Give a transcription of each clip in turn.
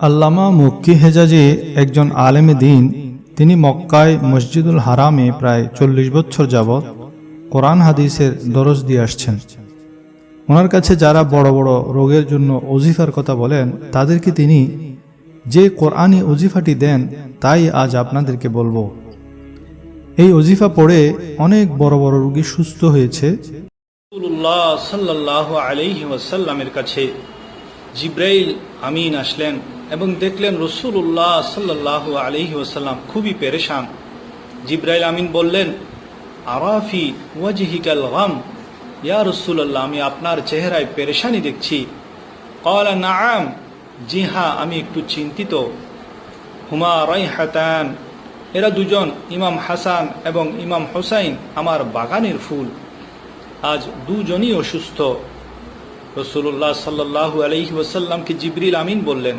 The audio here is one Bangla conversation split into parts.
আল্লামা মুক্কি হেজাজি একজন আলেমে দিন, তিনি মক্কায় মসজিদুল হারামে প্রায় চল্লিশ বছর যাবৎ কোরআন হাদিসের দরজ দিয়ে আসছেন। ওনার কাছে যারা বড় বড় রোগের জন্য অজিফার কথা বলেন তাদেরকে তিনি যে কোরআনী অজিফাটি দেন, তাই আজ আপনাদেরকে বলব। এই অজিফা পড়ে অনেক বড় বড় রোগী সুস্থ হয়েছে। সাল্লাহ ওয়াসাল্লামের কাছে জিব্রাইল আমিন আসলেন। এবং দেখলেন রসুল্লাহ সাল্লাহ আলহি ওসাল্লাম খুবই পেরেশান। জিব্রাইল আমিন বললেন, আরাফি ওয়াজহিকাল গাম, ইয়া রসুল্লাহ আমি আপনার চেহারায় পেরেশানি দেখছি। কলা নাম জি হ্যাঁ আমি একটু চিন্তিত। হুমা রাই হাতান এরা দুজন, ইমাম হাসান এবং ইমাম হোসাইন, আমার বাগানের ফুল। আজ দুজনই অসুস্থ। রসুল্লাহ সাল্লাহু আলহি ওয়াসাল্লামকে জিবরিল আমিন বললেন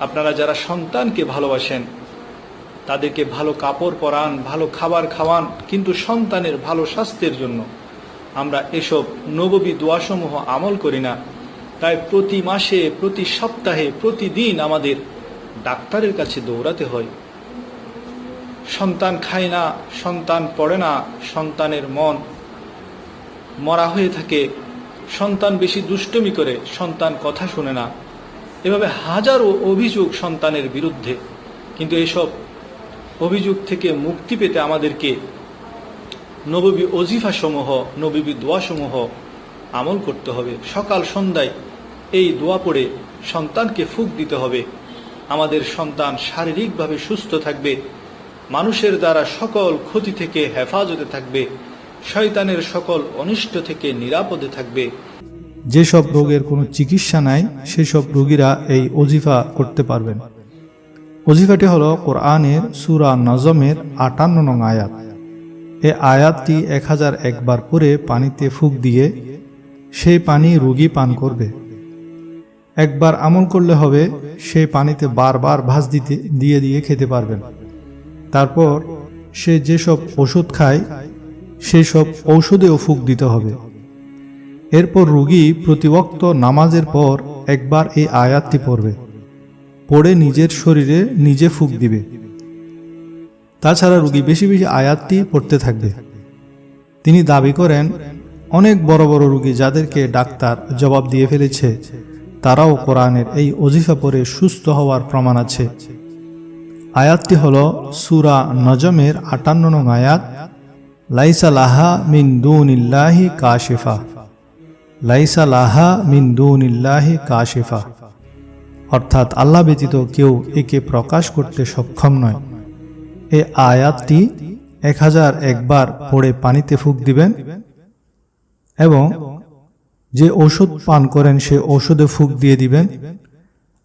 আপনারা যারা সন্তানকে ভালোবাসেন, তাদেরকে ভালো কাপড় পরান, ভালো খাবার খাওয়ান, কিন্তু সন্তানের ভালো স্বাস্থ্যের জন্য আমরা এসব নববী দোয়াসমূহ আমল করি না। তাই প্রতি মাসে, প্রতি সপ্তাহে, প্রতিদিন আমাদের ডাক্তারের কাছে দৌড়াতে হয়। সন্তান খায় না, সন্তান পড়ে না, সন্তানের মন মরা হয়ে থাকে। সন্তান বেশি দুষ্টমি করে, সন্তান কথা শুনে না। এভাবে হাজারো অভিযোগ সন্তানের বিরুদ্ধে, কিন্তু এসব অভিযোগ থেকে মুক্তি পেতে আমাদেরকে নববী অজিফা সমূহ নবীবী দোয়াসমূহ আমল করতে হবে। সকাল সন্ধ্যায় এই দোয়া পড়ে সন্তানকে ফুক দিতে হবে। আমাদের সন্তান শারীরিকভাবে সুস্থ থাকবে, মানুষের দ্বারা সকল ক্ষতি থেকে হেফাজতে থাকবে, শয়তানের সকল অনিষ্ট থেকে নিরাপদে থাকবে। যেসব রোগের কোনো চিকিৎসা নাই, সেসব রোগীরা এই অজিফা করতে পারবেন। অজিফাটি হলো কোরআনের সুরা নজমের আটান্ন নং আয়াত। এ আয়াতটি এক হাজার একবার করে পানিতে ফুক দিয়ে সেই পানি রোগী পান করবে। একবার আমল করলে হবে, সেই পানিতে বারবার ভাঁজ দিতে, দিয়ে দিয়ে খেতে পারবেন। তারপর সে যেসব ওষুধ খায় সেই সব ঔষধেও ফুক দিতে হবে। এরপর রুগী প্রতিবক্ত নামাজের পর একবার এই আয়াতটি পড়বে। পড়ে নিজের শরীরে নিজে ফুক দিবে। তাছাড়া রুগী বেশি বেশি আয়াতটি পড়তে থাকবে। তিনি দাবি করেন, অনেক বড় বড় রুগী যাদেরকে ডাক্তার জবাব দিয়ে ফেলেছে, তারাও কোরআনের এই অজিফা পরে সুস্থ হওয়ার প্রমাণ আছে। আয়াতটি হল সুরা নজমের আটান্ন নং আয়াত, লাইসা লাহা মিন দুনিল্লাহি কাশিফা। লাইসা লাহা মিন দুনিল্লাহি কাশিফা। অর্থাৎ আল্লাহ ব্যতীত কেউ একে প্রকাশ করতে সক্ষম নয়। এ আয়াতটি এক হাজার একবার পড়ে পানিতে ফুক দিবেন এবং যে ওষুধ পান করেন সে ওষুধে ফুক দিয়ে দিবেন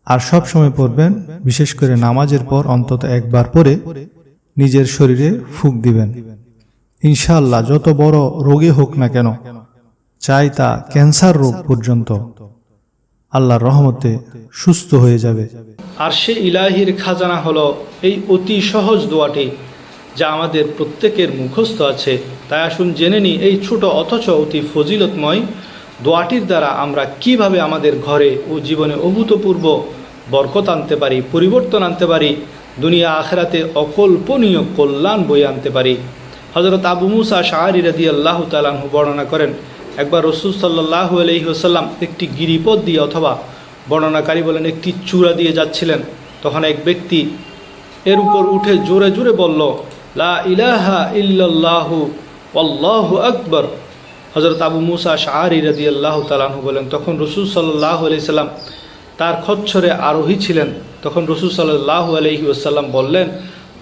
আর সব সময় পড়বেন, বিশেষ করে নামাজের পর অন্তত একবার পরে নিজের শরীরে ফুক দিবেন। ইনশাল্লাহ যত বড় রোগে হোক না কেন চাই তা ক্যান্সার রোগ পর্যন্ত। আল্লাহর রহমতে সুস্থ হয়ে যাবে। আর সে ইলাহির খাজানা হলো এই অতি সহজ দোয়াটি, যা আমাদের প্রত্যেকের মুখস্থ আছে। তাই আসুন জেনে নিই এই ছোট অথচ অতি ফজিলতময় দোয়াটির দ্বারা আমরা কীভাবে আমাদের ঘরে ও জীবনে অভূতপূর্ব বরকত আনতে পারি, পরিবর্তন আনতে পারি, দুনিয়া আখরাতে অকল্পনীয় কল্যাণ বই আনতে পারি। হজরত আবু মুসা শাহরি রাদি আল্লাহ তালাহু বর্ণনা করেন একবার রসুল সাল্লাহ আলহিহসাল্লাম একটি গিরিপথ দিয়ে অথবা বর্ণনাকারী বলেন একটি চূড়া দিয়ে যাচ্ছিলেন। তখন এক ব্যক্তি এর উপর উঠে জোরে জোরে বলল, লা ইলাহা ইল্লাল্লাহু, আল্লাহু আকবর। হজরত আবু মুসা শাহরি রাজি আল্লাহ তালাহু বলেন, তখন রসুল সাল্লাহ আলাইসাল্লাম তার খচ্ছরে আরোহী ছিলেন। তখন রসুল সাল্লাহ আলহি আসাল্লাম বললেন,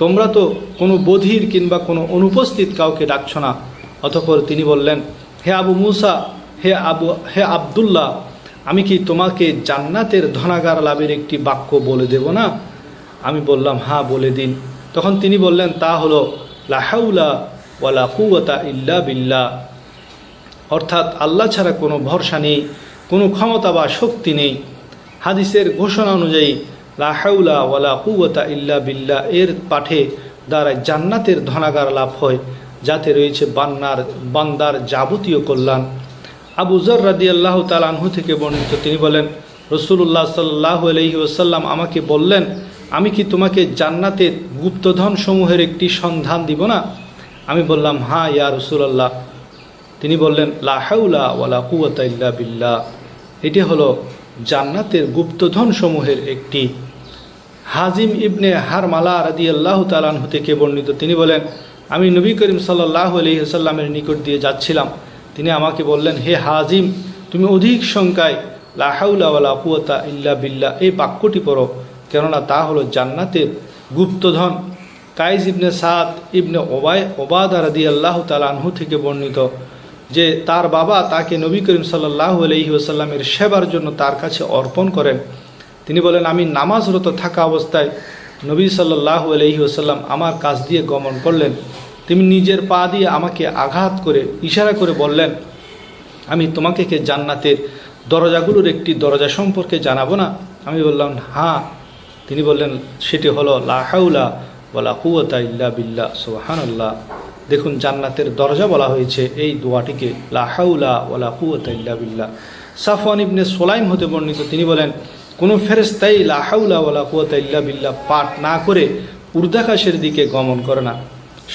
তোমরা তো কোনো বধির কিংবা কোনো অনুপস্থিত কাউকে ডাকছ না। অতঃপর তিনি বললেন হে আবু মুসা, হে আবু, হে আবদুল্লাহ, আমি কি তোমাকে জান্নাতের ধনাগার লাভের একটি বাক্য বলে দেব না? আমি বললাম হ্যাঁ বলে দিন। তখন তিনি বললেন, তা হলো লাহাউলা ওয়ালা কুয়াতা ইল্লা বিল্লাহ। অর্থাৎ আল্লাহ ছাড়া কোনো ভরসা নেই, কোনো ক্ষমতা বা শক্তি নেই। হাদিসের ঘোষণা অনুযায়ী লাহাউলা ওয়ালা কুয়াতা ইল্লা বিল্লাহ, এর পাঠে দ্বারা জান্নাতের ধনাগার লাভ হয়। যাতে রয়েছে বান্নার, বান্দার যাবতীয় কল্যাণ। আবু জর রাদি আল্লাহ তালানহু থেকে বর্ণিত। তিনি বলেন রসুল্লাহ সাল্লাহ আলহি ওসাল্লাম আমাকে বললেন, আমি কি তোমাকে জান্নাতের গুপ্তধন সমূহের একটি সন্ধান দিব না? আমি বললাম হ্যাঁ ইয়া রসুলাল্লাহ। তিনি বললেন লাহাউলা ওয়ালা কুয়াতা ইল্লা বিল্লাহ। এটি হলো জান্নাতের গুপ্তধন সমূহের একটি। হাজিম ইবনে হারমালা রাদি আল্লাহ তালানহু থেকে বর্ণিত। তিনি বলেন আমি নবী করিম সাল্লাহ আলহিহাল্লামের নিকট দিয়ে যাচ্ছিলাম। তিনি আমাকে বললেন, হে হাজিম, তুমি অধিক সংখ্যায় লাহাউলা ওয়ালা কুয়াতা ইল্লা বিল্লাহ এই বাক্যটি পড়ো, কেননা তা হলো জান্নাতের গুপ্তধন। কাইজ ইবনে সাদ ইবনে ওবায় ওবাদা রাদি আল্লাহ তালানহু থেকে বর্ণিত যে তার বাবা তাকে নবী করিম সাল্লাহ আলহি ওসাল্লামের সেবার জন্য তার কাছে অর্পণ করেন। তিনি বলেন, আমি নামাজরত থাকা অবস্থায় নবী সাল্লাহ আলহি ওসাল্লাম আমার কাছ দিয়ে গমন করলেন। তিনি নিজের পা দিয়ে আমাকে আঘাত করে, ইশারা করে বললেন, আমি তোমাকে কে জান্নাতের দরজাগুলোর একটি দরজা সম্পর্কে জানাব না? আমি বললাম হ্যাঁ। তিনি বললেন, সেটি হলো লাহাউলা বলা কুয়তা ইল্লা বিল্লা সোহানাল্লাহ দেখুন, জান্নাতের দরজা বলা হয়েছে এই দোয়াটিকে লাহাউলা ওলা কুয়তা ইল্লা বিল্লা সাফওয়ান ইবনে সোলাইম হতে বর্ণিত, তিনি বলেন কোনো ফেরেস্তাই লাহাউলা কুয়তা ইল্লা বিল্লাহ পাঠ না করে উর্দাকাশের দিকে গমন করে না।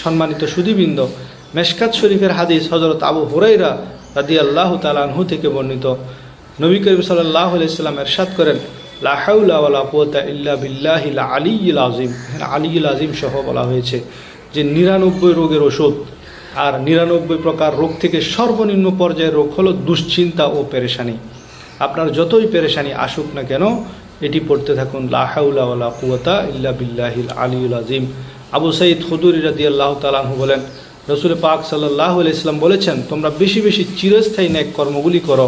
সম্মানিত সুদীবৃন্দ মেশকাত শরীফের হাদিস হজরত আবু হরাইরা রাদি আল্লাহ তালানহু থেকে বর্ণিত। নবী করিম সাল্লাহ আলাইসাল্লাম এরশাদ করেন লাহাউলা কুয়াতা ইল্লা বিল্লাহিল আলিউল আজিম আলিউল আজিম সহ বলা হয়েছে যে নিরানব্বই রোগের ওষুধ আর নিরানব্বই প্রকার রোগ থেকে সর্বনিম্ন পর্যায়ের রোগ হলো দুশ্চিন্তা ও পেরেশানি। আপনার যতই পেরেশানি আসুক না কেন, এটি পড়তে থাকুন লাহাউলা কুয়াতা ইল্লা বিল্লাহিল আলিউল আজিম আবু সঈদ খুদুরি রাদি আল্লাহ তালাহু বলেন, রসুল পাক সাল্লাহ ইসলাম বলেছেন, তোমরা বেশি বেশি চিরস্থায়ী ন্যাক কর্মগুলি করো।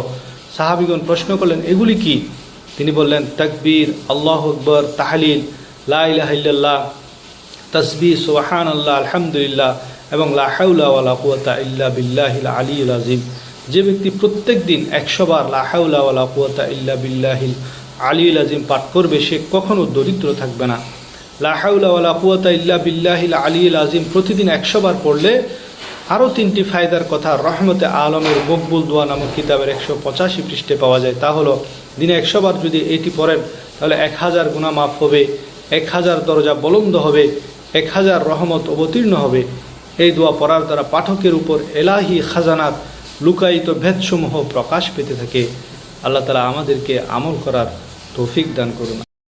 সাহাবিগণ প্রশ্ন করলেন, এগুলি কি? তিনি বললেন, তাকবীর, আল্লাহ আকবর, তাহলিল লাহ তসবি সোহান আল্লাহ আলহামদুলিল্লাহ এবং লাহাউলা কুয়াতা ইল্লা বিল্লাহিল আলিউল আজিম যে ব্যক্তি প্রত্যেক দিন একশো বার লাহাউলা ইল্লা বিল্লাহিল আলী আজিম পাঠ করবে, সে কখনো দরিদ্র থাকবে না। লাহাউলা কুয়াতা ইল্লা বিল্লাহিল আলী আজিম প্রতিদিন একশো বার পড়লে আরও তিনটি ফায়দার কথা রহমতে আলমের মকবুল দোয়া নামক কিতাবের একশো পঁচাশি পৃষ্ঠে পাওয়া যায়। তা হলো, দিনে একশো বার যদি এটি পড়েন, তাহলে এক হাজার গুণা মাফ হবে এক হাজার দরজা বলন্দ হবে এক হাজার রহমত অবতীর্ণ হবে। এই দোয়া পড়ার দ্বারা পাঠকের উপর এলাহি খাজানাত লুকায়িত ভেদসমূহ প্রকাশ পেতে থাকে আল্লাহ তালা আমাদেরকে আমল করার তৌফিক দান করুন।